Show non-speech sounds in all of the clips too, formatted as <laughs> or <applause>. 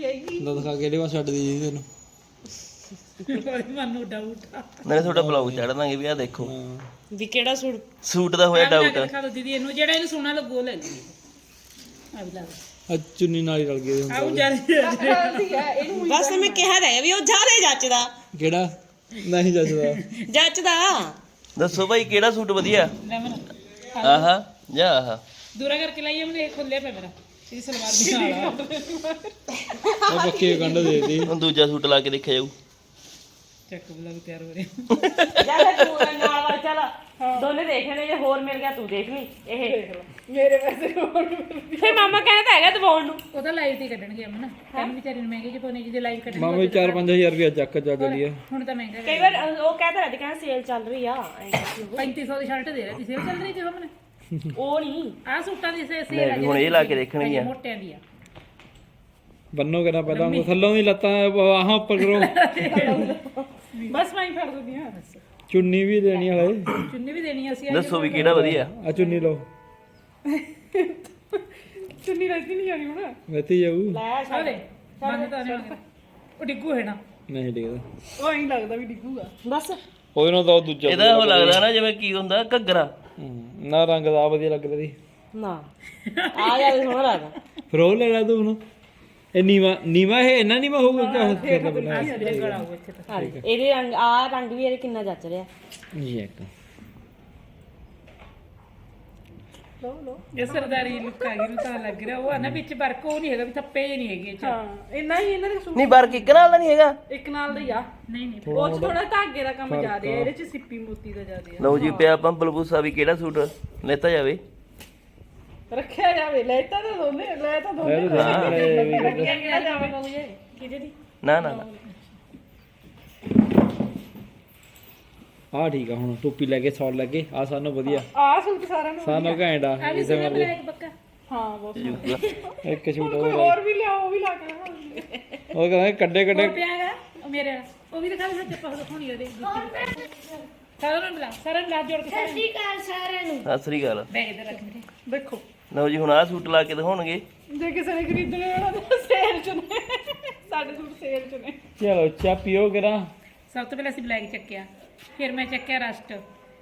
ਵੀ ਹੈਗੀ ਦਾ ਦਿਖਾ ਕੇ ਇਹਦੇ ਪਾਸ ਛੱਡ ਦੀ ਜੀ ਤੈਨੂੰ। ਕੋਈ ਮਨ ਨੂੰ ਡਾਊਟ ਆ। ਨਾਲੇ ਤੁਹਾਡਾ ਬਲੌਗ ਚੜ ਦਾਂਗੇ ਵੀ ਆ ਦੇਖੋ। ਹਾਂ। ਵੀ ਕਿਹੜਾ ਸੂਟ? ਸੂਟ ਦਾ ਹੋਇਆ ਡਾਊਟ ਕੇ ਦਿਖਾ ਦਿਓ ਦੀਦੀ ਇਹਨੂੰ ਜਿਹੜਾ ਇਹਨੂੰ ਸੋਹਣਾ ਲੱਗੂ ਉਹ ਲੈ ਲਈ ਆ ਵੀ ਲਾ ਆ ਚੁੰਨੀ ਨਾਲ ਹੀ ਰਲ ਗਏ ਹੁਣ ਆਉ ਜਾ ਬਸ ਮੈਂ ਕਿਹਾ ਤਾਂ ਹੈ ਵੀ ਉਹ ਜ਼ਿਆਦਾ ਜੱਚਦਾ। ਕਿਹੜਾ? ਨਹੀਂ ਜੱਜਦਾ ਜੱਚਦਾ। ਦੱਸੋ ਭਾਈ ਕਿਹੜਾ ਸੂਟ ਵਧੀਆ? ਮਨ। ਆਹਾ ਜਾਂ ਆਹਾ। ਦੂਰਾ ਕਰਕੇ ਲਾਈਏ ਮੈਨੂੰ ਇਹ ਖੁੱਲਿਆ ਪਿਆ ਮੇਰਾ। ਇਹਦੀ ਸਲਵਾਰ ਦੀ ਨਾਲ। ਉਹ ਪੱਕੇ ਗੰਢ ਦੇ ਦੇ ਹੁਣ ਦੂਜਾ ਸੂਟ ਲਾ ਕੇ ਦੇਖਿਆ ਜਾਊ। ਚੱਕ ਬਲਾ ਵੀ ਤਿਆਰ ਹੋ ਰਿਹਾ। ਜਾ ਤੂੰ ਨਾਲ ਵਾਲ ਚੱਲ। ਦੋਨੇ ਦੇਖਣੇ ਜੇ ਹੋਰ ਮਿਲ ਗਿਆ ਤੂੰ ਦੇਖ ਲਈ। ਇਹ। ਮੇਰੇ ਪੈਸੇ ਹੋਰ ਫੇ ਮਾਮਾ ਕਹਿੰਦਾ ਹੈਗਾ ਦਵਾਉਣ ਨੂੰ। ਉਹ ਤਾਂ ਲਾਈਵ ਤੇ ਕੱਢਣਗੇ ਅਮਨ। ਤੈਨੂੰ ਵਿਚਾਰੀ ਨੂੰ ਮਹਿੰਗੇ ਜਿਹੇ ਪਾਉਣੇ ਜਿਹੇ ਲਾਈਵ ਕੱਢਣਗੇ ਮਾਮੇ 4-5000 ਰੁਪਏ ਚੱਕ ਚੱਕ ਚਲੀਏ ਹੁਣ ਤਾਂ ਮਹਿੰਗਾ ਕਈ ਵਾਰ ਉਹ ਕਹਿੰਦਾ ਰਹਿੰਦਾ ਕਹਿੰਦਾ ਸੇਲ ਚੱਲ ਰਹੀ ਆ। ਐਂ ਕਰਕੇ ਉਹ। 3500 ਦੀ ਸ਼ਰਟ ਦੇ ਰਿਹਾ ਸੀ। ਸੇਲ ਚੱਲ ਰਹੀ ਸੀ ਅਮਨ? ਉਹ ਨਹੀਂ ਆਹ ਸੂਟਾਂ ਦੀ ਸੇ ਲੈ ਵੀ ਹੁਣ ਇਹ ਲਾ ਕੇ ਦੇਖਣਗੀਆਂ। ਮੋਟਿਆਂ ਦੀ ਆ ਬੰਨੋ ਕਿਹੜਾ ਪਹਿਲਾਂ ਉਹ ਥੱਲੋਂ ਦੀ ਲੱਤਾਂ ਆਹਾਂ ਉੱਪਰ ਕਰੋ। <laughs> ਬਸ ਮੈਂ ਹੀ ਫੜ ਦਿੰਦੀ ਹਾਂ ਬਸ। ਚੁੰਨੀ ਵੀ ਦੇਣੀ ਹਲੇ। ਚੁੰਨੀ ਵੀ ਦੇਣੀ ਅਸੀਂ ਦੱਸੋ ਵੀ ਕਿਹੜਾ ਵਧੀਆ। ਆ ਚੁੰਨੀ ਲਓ। ਚੁੰਨੀ ਰੱਖੀ ਨਹੀਂ ਜਾਣੀ ਹੁਣ। ਮੈਤੀ ਜਾਊ। ਲੈ ਸਾਰੇ ਬੰਦ ਤਾਂ ਨਹੀਂ ਹੋਣਾ। ਉਹ ਡਿੱਗੂ ਹੈ ਨਾ। ਨਹੀਂ ਡਿੱਗਦਾ। ਉਹ ਐਂ ਲੱਗਦਾ ਵੀ ਡਿੱਗੂਗਾ। ਬਸ। ਉਹਦੇ ਨਾਲ ਤਾਂ ਉਹ ਦੂਜਾ ਇਹਦਾ ਉਹ ਲੱਗਦਾ ਨਾ ਜਿਵੇਂ ਕੀ ਹੁੰਦਾ ਘੱਗਰਾ। ਨਾ ਰੰਗ ਦਾ ਵਧੀਆ ਲੱਗ ਰਿਹਾ ਸੀ ਨਾ। ਆ ਜਾ ਸੋਹਣਾ ਲੱਗਦਾ। ਫਿਰ ਉਹ ਲੈ ਲੈ ਤੂੰ ਹੁਣ। ਇਹ ਨੀਵਾ ਨੀਵਾ ਇਹ ਇੰਨਾ ਨੀਵਾ ਹੋਊਗਾ ਕਿ ਤੇ ਬਣਾ ਉਹ ਤਾਂ ਹਾਂ ਇਹਦੇ ਰੰਗ ਆ ਰੰਗ ਵੀ ਇਹਦੇ ਕਿੰਨਾ ਜੱਚ ਰਿਹਾ। ਜੀ ਇੱਕ। ਇਹ ਸਰਦਾਰੀ ਲੁੱਕ ਆ ਗਈ ਨੂੰ ਤਾਂ ਲੱਗ ਰਿਹਾ। ਉਹ ਆ ਨਾ ਵਿੱਚ ਵਰਕ ਉਹ ਨਹੀਂ ਹੈਗਾ ਵੀ ਥੱਪੇ ਜਿਹੇ ਨਹੀਂ ਹੈਗੇ ਇਹ 'ਚ। ਹਾਂ ਇੰਨਾ ਹੀ ਇਹਨਾਂ ਦੇ ਸੂਟ ਨਹੀਂ ਵਰਕ ਇੱਕ ਨਾਲ ਦਾ ਨਹੀਂ ਹੈਗਾ। ਇੱਕ ਨਾਲ ਦਾ ਹੀ ਆ। ਨਹੀਂ ਨਹੀਂ ਉਹ ਚ ਥੋੜਾ ਧਾਗੇ ਦਾ ਕੰਮ ਜ਼ਿਆਦਾ ਹੈ ਇਹਦੇ ਚ ਸਿੱਪੀ ਮੋਤੀ ਦਾ ਜ਼ਿਆਦਾ ਲਓ ਜੀ ਪਿਆ ਪੰਪਲ ਬੂਸਾ ਵੀ ਕਿਹੜਾ ਸੂਟ ਲੈਤਾ ਜਾਵੇ? ਰੱਖਿਆ ਜਾਵੇ ਲੈ ਤਾਂ ਤਾਂ ਦੋਨੇ ਲੈ ਤਾਂ ਦੋਨੇ। ਲੈ ਰੱਖਿਆ ਜਾਵੇ ਕਿਹਦੇ ਦੀ? ਨਾ ਨਾ ਨਾ। ਆਹ ਠੀਕ ਆ ਹੁਣ ਟੋਪੀ ਲੈ ਕੇ ਸੌਲ ਲੈ ਕੇ ਆ ਸਾਨੂੰ ਵਧੀਆ। ਆ ਸੂਟ ਸਾਰਿਆਂ ਨੂੰ ਸਾਨੂੰ ਘੈਂਟ ਆ ਆ ਵੀ ਬਲੈਕ ਪੱਕਾ। ਹਾਂ ਬਹੁਤ ਇੱਕ ਛੂਟ ਕੋਈ ਹੋਰ ਹੋਰ ਵੀ ਲਿਆਓ ਉਹ ਵੀ ਲਾ ਕੇ। ਉਹ ਕਹਿੰਦਾ ਕੱਡੇ ਕੱਡੇ ਹੋਰ ਪਿਆ ਹੈਗਾ ਉਹ ਮੇਰੇ ਉਹ ਵੀ ਦਿਖਾ ਦੇ ਸੱਚ ਪਾਹ ਦਿਖਾਉਣੀ ਉਹਦੇ ਸਾਰਾ ਨੂੰ ਬੁਲਾ ਸਾਰਾ ਨੂੰ ਲਾ ਜੋੜ ਕੇ ਸਾਰਿਆਂ ਨੂੰ। ਸਤਿ ਸ੍ਰੀ ਅਕਾਲ। ਬੈਗ ਇੱਧਰ ਰੱਖ ਮੇਰੇ। ਦੇਖੋ ਲਓ ਜੀ ਹੁਣ ਆਹ ਸੂਟ ਲਾ ਕੇ ਦਿਖਾਉਣਗੇ। ਜੇ ਕਿਸੇ ਨੇ ਖਰੀਦਣੇ ਹੋਣਾ ਤਾਂ ਸੇਲ ਚ ਨੇ। ਸਾਡੇ ਸੂਟ ਸੇਲ ਚ ਨੇ। ਚਲੋ ਚਾਹ ਪੀਓ ਕਰਾਂ ਸਭ ਤੋਂ ਪਹਿਲਾਂ ਅਸੀਂ ਬਲੈਕ ਚੱਕਿਆ। ਫਿਰ ਮੈਂ ਚੱਕਿਆ ਰਸਟ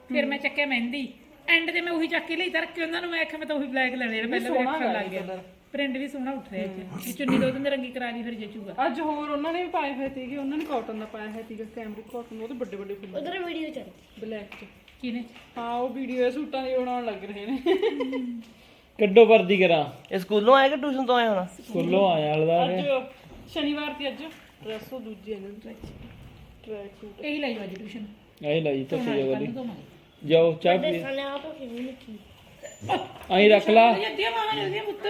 ਫਿਰ ਮੈਂ ਚੱਕਿਆ ਮਹਿੰਦੀ। ਐਂਡ ਤੇ ਮੈਂ ਉਹੀ ਚੱਕ ਕੇ ਲਈ ਤਾਂ ਰੱਖੀ ਉਹਨਾਂ ਨੂੰ ਮੈਂ ਆਖਿਆ ਮੈਂ ਤਾਂ ਉਹੀ ਬਲੈਕ ਲੈਣੇ ਨੇ ਪਹਿਲਾਂ ਮੇਰੇ ਅੱਖਾਂ ਲੱਗ ਗਿਆ। ਪ੍ਰਿੰਟ ਵੀ ਸੋਹਣਾ ਉੱਠ ਰਿਹਾ ਇੱਥੇ। ਇਹ ਚੁੰਨੀ ਦੋ ਦਿਨ ਰੰਗੀ ਕਰਾ ਲਈ ਫਿਰ ਜਚੂਗਾ ਅੱਜ ਹੋਰ ਉਹਨਾਂ ਨੇ ਵੀ ਪਾਏ ਹੋਏ ਸੀਗੇ ਉਹਨਾਂ ਨੇ ਕਾਟਨ ਦਾ ਪਾਇਆ ਹੈ ਸੀਗਾ ਕੈਮਰਿਕ ਕਾਟਨ ਉਹਦੇ ਵੱਡੇ ਵੱਡੇ ਫੁੱਲ ਉਧਰ ਵੀਡੀਓ ਚੱਲ ਬਲੈਕ ਚ। ਕਿਨੇ ਹਾਂ ਉਹ ਵੀਡੀਓ ਸੂਟਾਂ ਦੀ ਬਣਾਉਣ ਲੱਗ ਰਹੇ ਨੇ। ਕੱਢੋ ਵਰਦੀ ਕਰਾਂ। ਇਹ ਸਕੂਲੋਂ ਆਏ ਕਿ ਟਿਊਸ਼ਨ ਤੋਂ ਆਏ ਹੁਣ? ਸਕੂਲੋਂ ਆਇਆ ਹਲਦਾ ਅੱਜ ਸ਼ਨੀਵਾਰ ਦੀ ਅੱਜ। ਡਰੈਸ ਦੂਜੀ ਇਹਨਾਂ ਦੀ। ਟਰੈਕ ਸੂਟ ਇਹੀ ਲਈ ਅੱਜ ਟਿਊਸ਼ਨ। ਆਈ ਲਈ ਤਾਂ ਸਹੀ ਵਾਲੀ ਜਾਓ ਚਾਹ ਪੀ। ਆਈ ਰੱਖ ਲਾ। ਪੁੱਤ।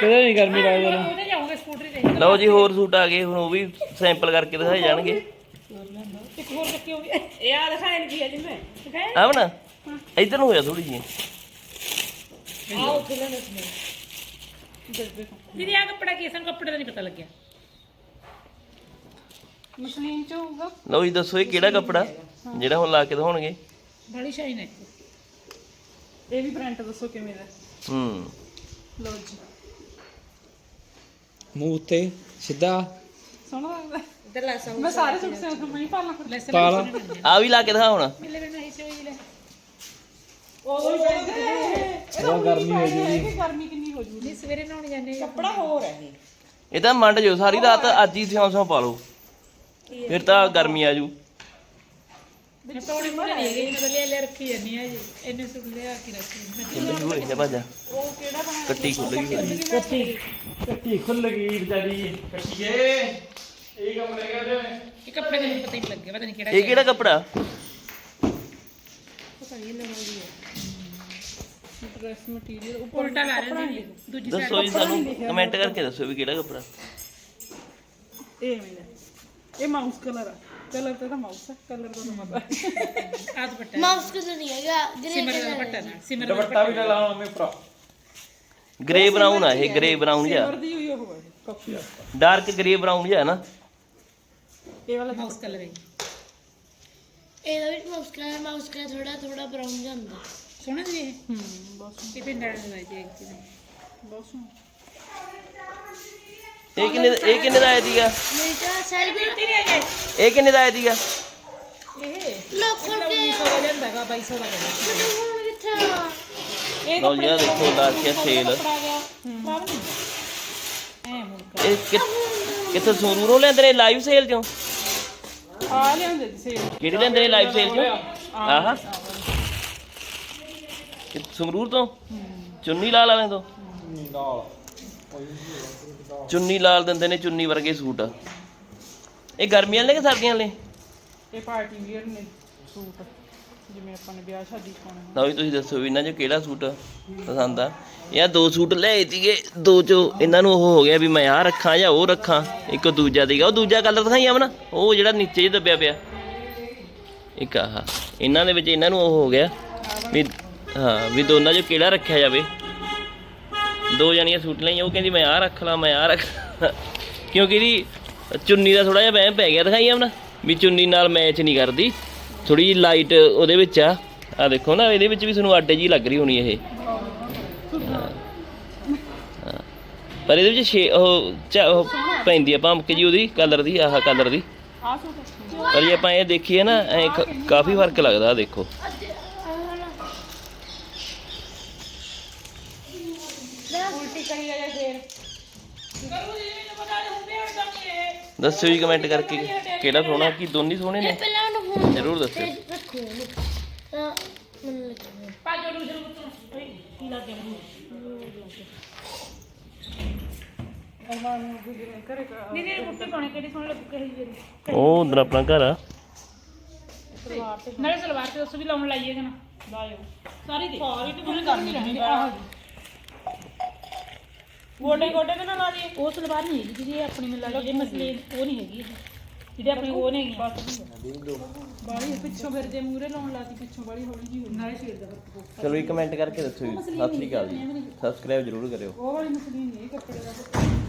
ਕਿਤੇ ਨਹੀਂ ਗਰਮੀ ਲੱਗਦਾ ਸਕੂਟਰੀ ਤੇ। ਲਓ ਜੀ ਹੋਰ ਸੂਟ ਆ ਗਏ ਹੁਣ ਉਹ ਵੀ ਸੈਂਪਲ ਕਰਕੇ ਦਿਖਾਏ ਜਾਣਗੇ। ਇੱਕ ਹੋਰ ਚੱਕੀ ਹੋਗੀ ਇਹ ਆ ਦਿਖਾਣ ਕੀ ਹੈ ਜਿਵੇਂ ਆਵਣ ਇੱਧਰ ਨੂੰ ਹੋਇਆ ਥੋੜੀ ਜੀ ਆਓ ਖੁੱਲਣ ਦੀਦੀ ਆ ਕੱਪੜਾ ਕੀ ਹੈ? ਸਾਨੂੰ ਕੱਪੜੇ ਦਾ ਨਹੀਂ ਪਤਾ ਲੱਗਿਆ। ਮਸ਼ਲੀਨ ਚ ਹੋਊਗਾ। ਲਓ ਜੀ ਦੱਸੋ ਇਹ ਕਿਹੜਾ ਕੱਪੜਾ? ਜਿਹੜਾ ਹੁਣ ਲਾ ਕੇ ਦਿਖਾਉਣਗੇ। ਬੜੀ ਸ਼ਾਈਨ ਹੈ ਇਹ ਵੀ ਪ੍ਰਿੰਟ ਦੱਸੋ ਕਿਵੇਂ ਦਾ। ਹੂੰ। ਲਓ ਜੀ। ਮੂੰਹ ਉੱਤੇ ਸਿੱਧਾ। ਸੋਹਣਾ ਲੱਗਦਾ। ਇੱਧਰ ਲੈ ਸੌ ਮੈਂ ਸਾਰੇ ਸੂਟ ਸੇ ਮੈਂ ਹੀ ਪਾਲਾਂ। ਫਿਰ ਲੈਸ ਪਾਲਾ। ਆ ਵੀ ਲਾ ਕੇ ਦਿਖਾ ਹੁਣ। ਮਿਲੇ ਬਿਨਾ ਹੀ ਸੋਈ ਲੈ ਉਹ ਗਰਮੀ ਹੋ ਜੂਗੀ ਇਹ ਗਰਮੀ ਕਿੰਨੀ ਹੋ ਜੂਗੀ। ਨਹੀਂ ਸਵੇਰੇ ਨਹਾਉਣ ਜਾਂਦੇ। ਕੱਪੜਾ ਹੋਰ ਹੈ ਇਹ। ਇਹ ਤਾਂ ਮੰਡ ਜੋ ਸਾਰੀ ਰਾਤ ਅੱਜ ਹੀ ਸਿਉਂ ਸਿਉਂ ਪਾ ਲਓ। ਫਿਰ ਤਾਂ ਗਰਮੀ ਆ ਜੂ। ਮੈਂ ਤੋੜੀ ਮੁੜੇ ਨਹੀਂ ਗਈ ਮੈਂ ਲੈ ਲੈ ਰੱਖੀ ਜਾਂਦੀ ਆ ਜੀ। ਇਹਨੇ ਸੁਣ ਲਿਆ ਕਿ ਰੱਖੀ ਖੁੱਲ ਗਈ ਹੋਈ ਹੈ ਭਾਜਾ। ਉਹ ਕਿਹੜਾ ਬਣਾਇਆ? ਕੱਟੀ ਖੁੱਲ ਗਈ ਹੋਈ ਕੱਟੀ। ਖੁੱਲ ਗਈ ਵਿਚਾਰੀ। ਕੱਟੀਏ। ਇਹ ਕੰਮ ਲੈ ਗਿਆ ਇਹ ਕੱਪੜੇ ਦਾ ਮੈਨੂੰ ਪਤਾ ਹੀ ਨਹੀਂ ਲੱਗਿਆ ਪਤਾ ਨਹੀਂ ਕਿਹੜਾ ਇਹ ਕਿਹੜਾ ਕੱਪੜਾ? ਡਰੈਸ ਮਟੀਰੀਅਲ ਉਲਟਾ ਲਾ ਰਹੇ ਨੇ ਦੂਜੀ ਸਾਈਡ ਦੱਸੋ ਜੀ ਸਾਨੂੰ ਕਮੈਂਟ ਕਰਕੇ ਦੱਸੋ ਵੀ ਕਿਹੜਾ ਕੱਪੜਾ। ਇਹ ਮੇਰਾ ਇਹ ਮਾਊਸ ਕਲਰ ਆ। ਕਲਰ ਤੇ ਤਾਂ ਮਾਊਸ ਹੈ ਕਲਰ ਦਾ ਤਾਂ ਪਤਾ। ਆ ਦੁਪੱਟਾ। ਮਾਊਸ ਕੁਝ ਨਹੀਂ ਹੈਗਾ ਸਿਮਰ ਦਾ ਦੁਪੱਟਾ ਨਾ ਸਿਮਰ ਦਾ ਦੁਪੱਟਾ ਵੀ ਲੈ ਲਾਵਾਂ ਮੈਂ ਭਰਾ ਗ੍ਰੇ ਬਰਾਊਨ ਆ ਇਹ ਗ੍ਰੇ ਬਰਾਊਨ ਜਿਹਾ। ਵਰਦੀ ਹੋਈ ਉਹ ਹੈ ਕਾਫੀ ਡਾਰਕ ਗ੍ਰੇ ਬਰਾਊਨ ਜਿਹਾ ਨਾ। ਇਹ ਵਾਲਾ ਮਾਊਸ ਕਲਰ ਹੈ ਇਹਦਾ ਵੀ ਮਾਊਸ ਕਲਰ ਮਾਊਸ ਕਲਰ ਥੋੜਾ ਥੋੜਾ ਬਰਾਊਨ ਜਾਂਦਾ ਸੋਹਣਾ ਜੀ ਇਹ। ਹੂੰ ਬਸ ਇਹ ਪਿੰਡਾਂ ਦੇ ਜੀ ਇੱਕ ਚੀਜ਼ ਬਸ ਇਹ ਕਿੰਨੇ ਦਾ- ਇਹ ਕਿੰਨੇ ਦਾ ਆਇਆ ਸੀਗਾ? ਮੇਰੀ ਤਾਂ ਸਾਰੀ ਬਿਲਤੀ ਨਹੀਂ ਹੈਗੇ ਇਹ ਕਿੰਨੇ ਦਾ ਆਇਆ ਸੀਗਾ? ਲੋਕ ਖੋਲ ਕੇ ਹੋ ਜਾਂਦਾ ਹੈਗਾ 2200 ਦਾ ਕਹਿੰਦਾ ਮੈਨੂੰ ਹੁਣ ਕਿੱਥੇ ਆ ਇਹ ਲਓ ਜੀ ਆਹ ਦੇਖੋ ਲਾ ਕੇ ਸੇਲ। ਕੱਪੜਾ ਗਿਆ। ਖਰਾਬ ਨਹੀਂ। ਐ ਮੁੜ ਇਹ ਕਿ- ਕਿੱਥੋਂ ਸੰਗਰੂਰੋਂ ਲੈਂਦੇ ਨੇ ਲਾਈਵ ਸੇਲ ਚੋਂ? ਆ ਲਿਆਂਦੇ ਸੀ ਸੇਲ ਕਿਹੜੀ ਲੈਂਦੇ ਨੇ ਲਾਈਵ ਸੇਲ ਚੋਂ? ਆਹ ਇਹ ਸੰਗਰੂਰ ਤੋਂ? ਚੁੰਨੀ ਲਾਲ ਵਾਲਿਆਂ ਤੋਂ? ਚੁੰਨੀ ਲਾਲ ਦਿੰਦੇ ਨੇ ਚੁੰਨੀ ਵਰਗੇ ਸੂਟ। ਇਹ ਗਰਮੀਆਂ ਵਾਲੇ ਕਿ ਸਰਦੀਆਂ ਵਾਲੇ? ਇਹ ਪਾਰਟੀ ਵੀਅਰ ਨੇ ਸੂਟ ਜਿਵੇਂ ਆਪਾਂ ਨੇ ਵਿਆਹ ਸ਼ਾਦੀ 'ਚ ਪਾਉਣੇ ਲਓ ਜੀ ਤੁਸੀਂ ਦੱਸੋ ਵੀ ਇਹਨਾਂ 'ਚ ਕਿਹੜਾ ਸੂਟ ਪਸੰਦ ਆ? ਇਹ ਦੋ ਸੂਟ ਲਏ ਸੀਗੇ ਦੋ ਚੋਂ ਇਹਨਾਂ ਨੂੰ ਉਹ ਹੋ ਗਿਆ ਵੀ ਮੈਂ ਆਹ ਰੱਖਾਂ ਜਾਂ ਉਹ ਰੱਖਾਂ ਇੱਕ ਦੂਜਾ ਦੀਗਾ। ਉਹ ਦੂਜਾ ਕਲਰ ਦਿਖਾਈ ਆਵਣਾ ਉਹ ਜਿਹੜਾ ਨੀਚੇ ਜਿਹਾ ਦੱਬਿਆ ਪਿਆ। ਇੱਕ ਆਹ ਇਹਨਾਂ ਦੇ ਵਿੱਚ ਇਹਨਾਂ ਨੂੰ ਉਹ ਹੋ ਗਿਆ ਵੀ ਹਾਂ ਵੀ ਦੋਨਾਂ 'ਚੋਂ ਕਿਹੜਾ ਰੱਖਿਆ ਜਾਵੇ? ਦੋ ਜਣੀਆਂ ਸੂਟ ਲਈਆਂ ਉਹ ਕਹਿੰਦੀ ਮੈਂ ਆਹ ਰੱਖ ਲਾਂ ਮੈਂ ਆਹ ਰੱਖ ਲਾਂ। ਕਿਉਂਕਿ ਇਹਦੀ ਚੁੰਨੀ ਦਾ ਥੋੜਾ ਜਿਹਾ ਵਹਿਮ ਪੈ ਗਿਆ ਦਿਖਾਈ ਆਵਣਾ ਵੀ ਚੁੰਨੀ ਨਾਲ ਮੈਚ ਨਹੀਂ ਕਰਦੀ। ਥੋੜੀ ਜਿਹੀ ਲਾਈਟ ਉਹਦੇ ਵਿੱਚ ਆ। ਆ ਦੇਖੋ ਨਾ ਇਹਦੇ ਵਿੱਚ ਵੀ ਤੁਹਾਨੂੰ ਅੱਡੇ ਜੀ ਲੱਗ ਰਹੀ ਹੋਣੀ ਇਹ। ਪਰ ਇਹਦੇ ਵਿੱਚ ਛੇ ਉਹ ਚਾ- ਉਹ ਪੈਂਦੀ ਆ ਭਮਕ ਜੀ ਉਹਦੀ ਕਲਰ ਦੀ ਆਹ ਕਲਰ ਦੀ। ਆ ਸੂਟ ਪਰ ਜੇ ਆਪਾਂ ਇਹ ਦੇਖੀਏ ਨਾ ਐ ਕਾਫੀ ਫ਼ਰਕ ਲੱਗਦਾ ਆਹ ਦੇਖੋ। ਉਲਟੀ ਕਰੀ ਜਾ ਫੇਰ ਦੱਸਿਓ ਜੀ ਕਮੈਂਟ ਕਰਕੇ ਕਿਹੜਾ ਸੋਹਣਾ ਕੀ ਦੋਨੀ ਸੋਹਣੇ ਨੇ? ਪਹਿਲਾਂ ਮੈਨੂੰ ਫੋਨ ਜ਼ਰੂਰ ਦੱਸਿਓ। ਰੱਖੋ ਇਹਨੂੰ। ਤਾਂ ਮੈਨੂੰ ਲੱਗਦਾ ਪਾਜੋ ਨੂੰ ਜਰੂਰ ਕੀ ਲੱਗ ਗਿਆ ਨਹੀਂ ਨਹੀਂ ਕੁੱਤੇ ਪਾਉਣੇ ਕਿਹੜੀ ਸੋਹਣੀ ਲੱਗੂ ਕਹੀ ਜਿਹੜੀ। ਉਹ ਉਧਰ ਆਪਣਾ ਘਰ ਆ। ਨਾਲੇ ਸਲਵਾਰ ਤੇ ਉਸ ਵੀ ਲਾਉਣ ਲਾਈਏ ਕਿ ਨਾ? ਲਾਇਓ। ਸਾਰੀ ਦੇ। ਸਾਰੀ ਤੇ ਪੂਰੀ ਕਰਨੀ ਰਹਿਣੀ ਆਹੋ। ਗੋਡੇ ਗੋਡੇ ਤੇ ਨਾ ਲਾ ਦੀ ਉਹ ਸਲਵਾਰ ਨਹੀਂ ਹੈਗੀ ਜਿਹੜੀ ਇਹ ਆਪਣੀ ਮਿਲਾ ਜਿਹੜੇ ਮਸਲੇ। ਉਹ ਨਹੀਂ ਹੈਗੀ ਇਹ। ਜਿਹੜੇ ਆਪਣੀ ਉਹ ਨਹੀਂ ਹੈਗੀ ਬਾਲੀ ਪਿੱਛੋਂ ਫਿਰ ਜੇ ਮੂਰੇ ਲਾਉਣ ਲਾਤੀ ਪਿੱਛੋਂ ਬਾਲੀ ਹੌਲੀ ਜੀ ਨਾਲੇ ਸ਼ੇਰ ਦਾ ਫ਼ਰਕ ਚਲੋ ਜੀ ਕਮੈਂਟ ਕਰਕੇ ਦੱਸੋ ਜੀ। ਸਤਿ ਸ੍ਰੀ ਅਕਾਲ ਜੀ। ਸਬਸਕ੍ਰਾਈਬ ਜ਼ਰੂਰ ਕਰਿਓ। ਉਹ ਵਾਲੀ ਮਸਲੀ ਨਹੀਂ ਕੱਪੜੇ ਦਾ।